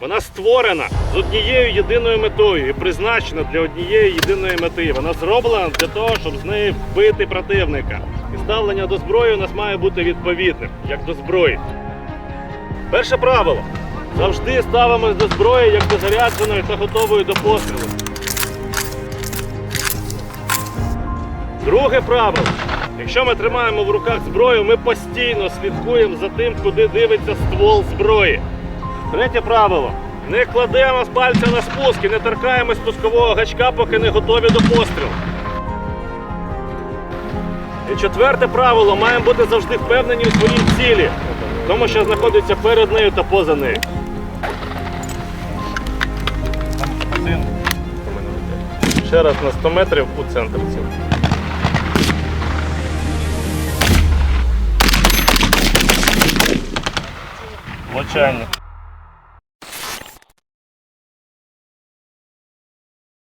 Вона створена з однією єдиною метою і призначена для однієї єдиної мети. Вона зроблена для того, щоб з нею вбити противника. І ставлення до зброї у нас має бути відповідним, як до зброї. Перше правило. Завжди ставимось до зброї як до зарядженої та готової до пострілу. Друге правило. Якщо ми тримаємо в руках зброю, ми постійно слідкуємо за тим, куди дивиться ствол зброї. Третє правило. Не кладемо з пальця на спуск і не торкаємо спускового гачка, поки не готові до пострілу. І четверте правило. Маємо бути завжди впевнені у своїй цілі, тому, що знаходиться перед нею та поза нею. Один. Ще раз на 100 метрів у центр ціль. Влучання.